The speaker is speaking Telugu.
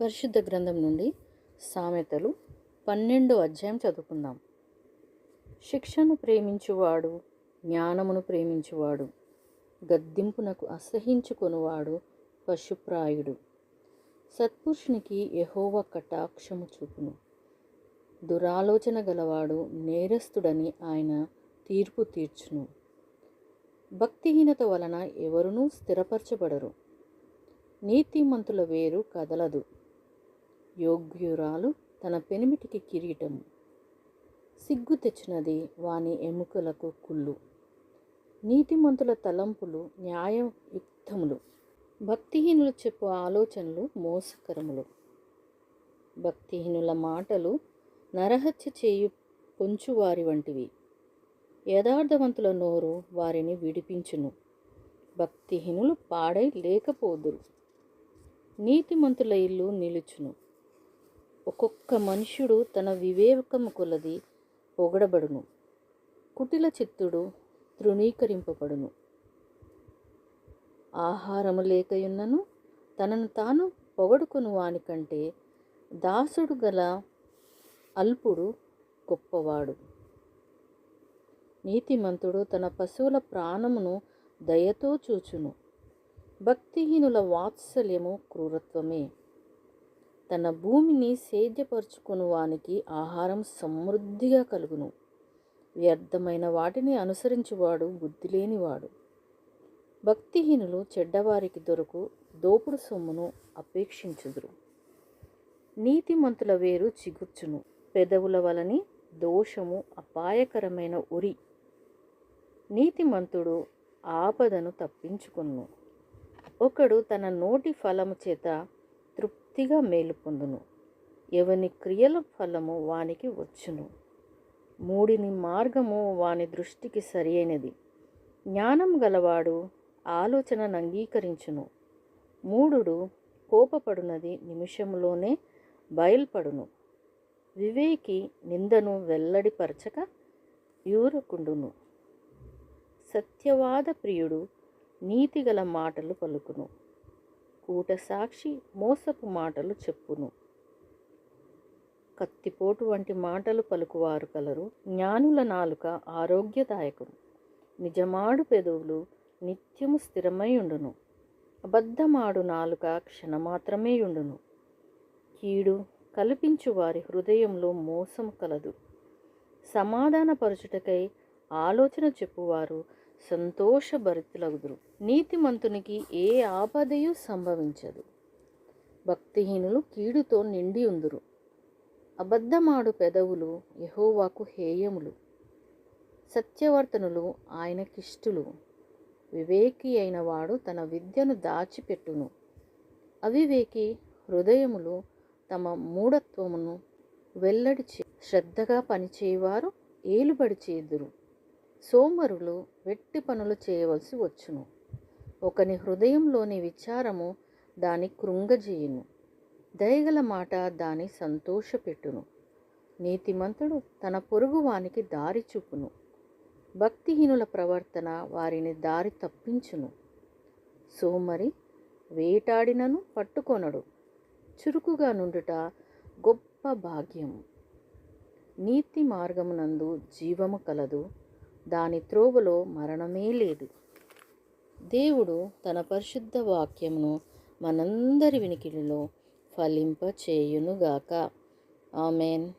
పరిశుద్ధ గ్రంథం నుండి సామెతలు పన్నెండు అధ్యాయం చదువుకుందాం. శిక్షను ప్రేమించువాడు జ్ఞానమును ప్రేమించువాడు గద్దింపునకు అసహించుకొనువాడు పశుప్రాయుడు. సత్పురుషునికి యహోవ కటాక్షము చూపును. దురాలోచన గలవాడు నేరస్తుడని ఆయన తీర్పు తీర్చును. భక్తిహీనత వలన ఎవరునూ స్థిరపరచబడరు. నీతిమంతుల వేరు కదలదు. యోగ్యురాలు తన పెనిమిటికి కిరీటము. సిగ్గు తెచ్చినది వాని ఎముకలకు కుళ్ళు. నీతిమంతుల తలంపులు న్యాయయుక్తములు. భక్తిహీనులు చెప్పు ఆలోచనలు మోసకరములు. భక్తిహీనుల మాటలు నరహత్య చేయు పొంచువారి వంటివి. యథార్థవంతుల నోరు వారిని విడిపించును. భక్తిహీనులు పాడై లేకపోదురు. నీతిమంతుల ఇల్లు నిలుచును. ఒక్కొక్క మనుష్యుడు తన వివేకము కొలది పొగడబడును. కుటిల చిత్తుడు తృణీకరింపబడును. ఆహారము లేకయున్నను తనను తాను పొగడుకొను వానికంటే దాసుడు గల అల్పుడు గొప్పవాడు. నీతిమంతుడు తన పశువుల ప్రాణమును దయతో చూచును. భక్తిహీనుల వాత్సల్యము క్రూరత్వమే. తన భూమిని సేద్యపరుచుకుని వానికి ఆహారం సమృద్ధిగా కలుగును. వ్యర్థమైన వాటిని అనుసరించువాడు బుద్ధి లేనివాడు భక్తిహీనులు చెడ్డవారికి దొరకు దోపుడు సొమ్మును అపేక్షించుదురు. నీతిమంతుల వేరు చిగుర్చును. పెదవుల వలని దోషము అపాయకరమైన ఉరి. నీతిమంతుడు ఆపదను తప్పించుకును ఒకడు తన నోటి ఫలము చేత తృప్తిగా మేలు పొందును. ఎవని క్రియల ఫలము వానికి వచ్చును. మూడిని మార్గము వాని దృష్టికి సరి అయినది జ్ఞానం గలవాడు ఆలోచనను అంగీకరించును. మూడుడు కోపపడునది నిమిషంలోనే బయల్పడును. వివేకి నిందను వెల్లడిపరచక యూరకుండును. సత్యవాద ప్రియుడు నీతిగల మాటలు పలుకును. కూటసాక్షి మోసపు మాటలు చెప్పును. కత్తిపోటు వంటి మాటలు పలుకువారు కలరు జ్ఞానుల నాలుక ఆరోగ్యదాయకం. నిజమాడు పెదవులు నిత్యము స్థిరమై ఉండును అబద్ధమాడు నాలుక క్షణమాత్రమే ఉండును కీడు కల్పించు వారి హృదయంలో మోసం కలదు. సమాధానపరచుటకై ఆలోచన చెప్పువారు సంతోషభరితులగుదురు. నీతిమంతునికి ఏ ఆపదయు సంభవించదు. భక్తిహీనులు కీడుతో నిండి ఉందురు అబద్ధమాడు పెదవులు యహోవాకు హేయములు. సత్యవర్తనులు ఆయనకిష్టులు. వివేకి అయిన వాడు తన విద్యను దాచిపెట్టును. అవివేకి హృదయములు తమ మూఢత్వమును వెల్లడి చే శ్రద్ధగా పనిచేయవారు ఏలుబడి చేదురు సోమరులు వెట్టి పనులు చేయవలసి వచ్చును. ఒకని హృదయంలోని విచారము దాని కృంగజేయును. దయగల మాట దాని సంతోషపెట్టును నీతిమంతుడు తన పొరుగువానికి దారి చూపును. భక్తిహీనుల ప్రవర్తన వారిని దారి తప్పించును. సోమరి వేటాడినను పట్టుకొనడు. చురుకుగా నుండుట గొప్ప భాగ్యము. నీతి మార్గమునందు జీవము కలదు. దాని త్రోవలో మరణమే లేదు. దేవుడు తన పరిశుద్ధ వాక్యమును మనందరి వినికిడిలో ఫలింప చేయునుగాక ఆమెన్.